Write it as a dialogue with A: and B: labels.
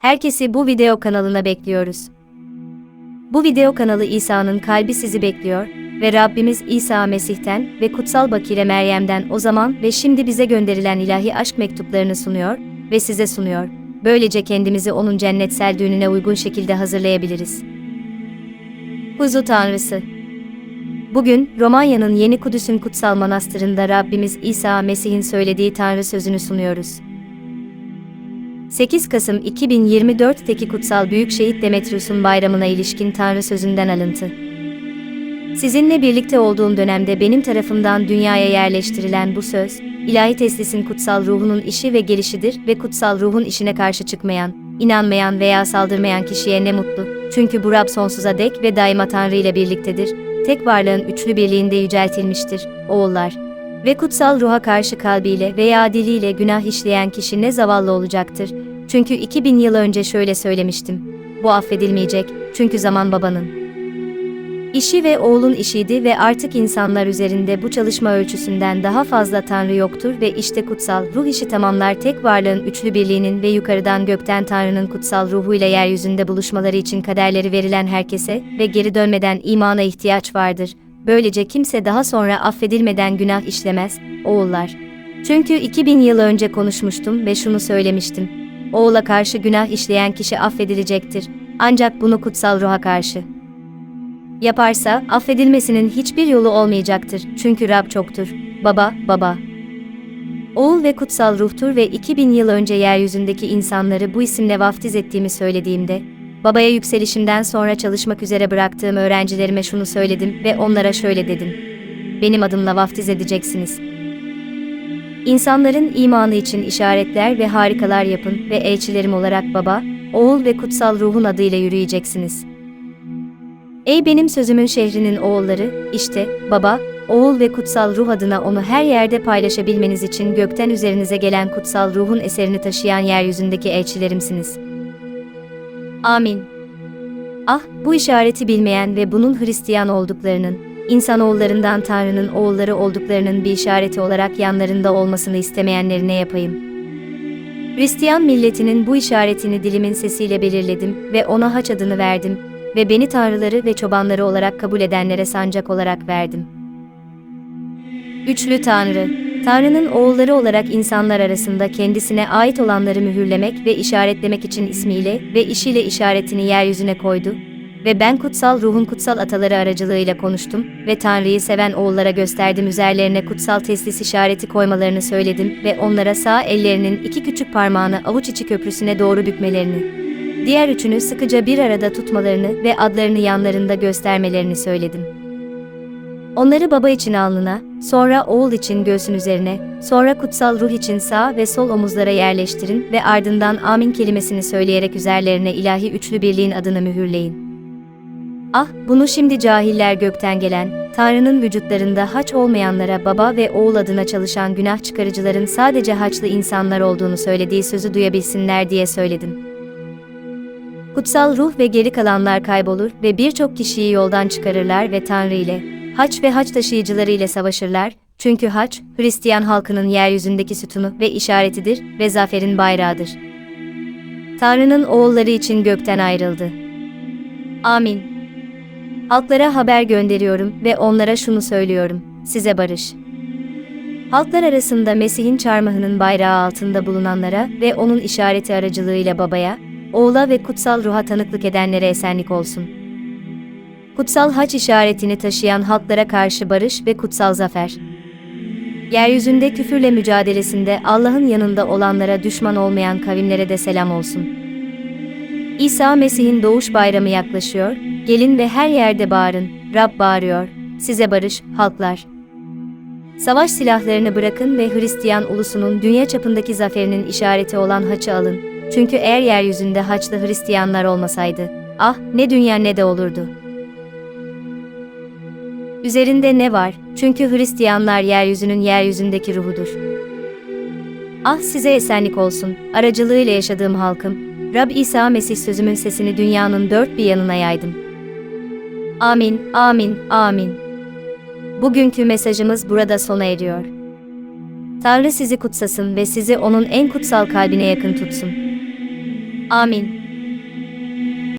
A: Herkesi bu video kanalına bekliyoruz. Bu video kanalı İsa'nın kalbi sizi bekliyor ve Rabbimiz İsa Mesih'ten ve Kutsal Bakire Meryem'den o zaman ve şimdi bize gönderilen ilahi aşk mektuplarını sunuyor ve size sunuyor. Böylece kendimizi onun cennetsel düğününe uygun şekilde hazırlayabiliriz. Huzu Tanrısı Bugün Romanya'nın Yeni Kudüs'ün kutsal manastırında Rabbimiz İsa Mesih'in söylediği Tanrı sözünü sunuyoruz. 8 Kasım 2024'teki kutsal büyük şehit Demetrius'un bayramına ilişkin Tanrı sözünden alıntı. Sizinle birlikte olduğum dönemde benim tarafımdan dünyaya yerleştirilen bu söz, ilahi teslisin kutsal ruhunun işi ve gelişidir ve kutsal ruhun işine karşı çıkmayan, inanmayan veya saldırmayan kişiye ne mutlu. Çünkü bu Rab sonsuza dek ve daima Tanrı ile birliktedir. Tek varlığın üçlü birliğinde yüceltilmiştir, oğullar. Ve kutsal ruha karşı kalbiyle veya diliyle günah işleyen kişi ne zavallı olacaktır. Çünkü 2000 yıl önce şöyle söylemiştim. Bu affedilmeyecek, çünkü zaman babanın. İşi ve oğlun işiydi ve artık insanlar üzerinde bu çalışma ölçüsünden daha fazla Tanrı yoktur ve işte kutsal ruh işi tamamlar tek varlığın üçlü birliğinin ve yukarıdan gökten Tanrı'nın kutsal ruhuyla yeryüzünde buluşmaları için kaderleri verilen herkese ve geri dönmeden imana ihtiyaç vardır. Böylece kimse daha sonra affedilmeden günah işlemez, oğullar. Çünkü 2000 yıl önce konuşmuştum ve şunu söylemiştim. Oğula karşı günah işleyen kişi affedilecektir. Ancak bunu kutsal ruha karşı yaparsa affedilmesinin hiçbir yolu olmayacaktır. Çünkü Rab çoktur. Baba, baba. Oğul ve kutsal ruhtur ve 2000 yıl önce yeryüzündeki insanları bu isimle vaftiz ettiğimi söylediğimde, babaya yükselişimden sonra çalışmak üzere bıraktığım öğrencilerime şunu söyledim ve onlara şöyle dedim. Benim adımla vaftiz edeceksiniz. İnsanların imanı için işaretler ve harikalar yapın ve elçilerim olarak baba, oğul ve kutsal ruhun adıyla yürüyeceksiniz.'' Ey benim sözümün şehrinin oğulları, işte, baba, oğul ve kutsal ruh adına onu her yerde paylaşabilmeniz için gökten üzerinize gelen kutsal ruhun eserini taşıyan yeryüzündeki elçilerimsiniz. Amin. Ah, bu işareti bilmeyen ve bunun Hristiyan olduklarının, insanoğullarından Tanrı'nın oğulları olduklarının bir işareti olarak yanlarında olmasını istemeyenleri ne yapayım? Hristiyan milletinin bu işaretini dilimin sesiyle belirledim ve ona haç adını verdim ve beni tanrıları ve çobanları olarak kabul edenlere sancak olarak verdim. Üçlü Tanrı, Tanrı'nın oğulları olarak insanlar arasında kendisine ait olanları mühürlemek ve işaretlemek için ismiyle ve işiyle işaretini yeryüzüne koydu ve ben kutsal ruhun kutsal ataları aracılığıyla konuştum ve Tanrı'yı seven oğullara gösterdim üzerlerine kutsal teslis işareti koymalarını söyledim ve onlara sağ ellerinin iki küçük parmağını avuç içi köprüsüne doğru bükmelerini diğer üçünü sıkıca bir arada tutmalarını ve adlarını yanlarında göstermelerini söyledim. Onları baba için alnına, sonra oğul için göğsün üzerine, sonra kutsal ruh için sağ ve sol omuzlara yerleştirin ve ardından amin kelimesini söyleyerek üzerlerine ilahi üçlü birliğin adını mühürleyin. Ah, bunu şimdi cahiller gökten gelen, Tanrı'nın vücutlarında haç olmayanlara baba ve oğul adına çalışan günah çıkarıcıların sadece haçlı insanlar olduğunu söylediği sözü duyabilsinler diye söyledim. Kutsal ruh ve geri kalanlar kaybolur ve birçok kişiyi yoldan çıkarırlar ve Tanrı ile, haç ve haç taşıyıcıları ile savaşırlar, çünkü haç, Hristiyan halkının yeryüzündeki sütunu ve işaretidir ve zaferin bayrağıdır. Tanrı'nın oğulları için gökten ayrıldı. Amin. Halklara haber gönderiyorum ve onlara şunu söylüyorum, size barış. Halklar arasında Mesih'in çarmıhının bayrağı altında bulunanlara ve onun işareti aracılığıyla babaya, oğula ve kutsal ruha tanıklık edenlere esenlik olsun. Kutsal haç işaretini taşıyan halklara karşı barış ve kutsal zafer. Yeryüzünde küfürle mücadelesinde Allah'ın yanında olanlara düşman olmayan kavimlere de selam olsun. İsa Mesih'in doğuş bayramı yaklaşıyor, gelin ve her yerde bağırın, Rab bağırıyor, size barış, halklar. Savaş silahlarını bırakın ve Hristiyan ulusunun dünya çapındaki zaferinin işareti olan haçı alın, çünkü eğer yeryüzünde Haçlı Hristiyanlar olmasaydı, ah ne dünya ne de olurdu. Üzerinde ne var? Çünkü Hristiyanlar yeryüzünün yeryüzündeki ruhudur. Ah size esenlik olsun, aracılığıyla yaşadığım halkım, Rab İsa Mesih sözümün sesini dünyanın dört bir yanına yaydım. Amin, amin, amin. Bugünkü mesajımız burada sona eriyor. Tanrı sizi kutsasın ve sizi onun en kutsal kalbine yakın tutsun. Amin.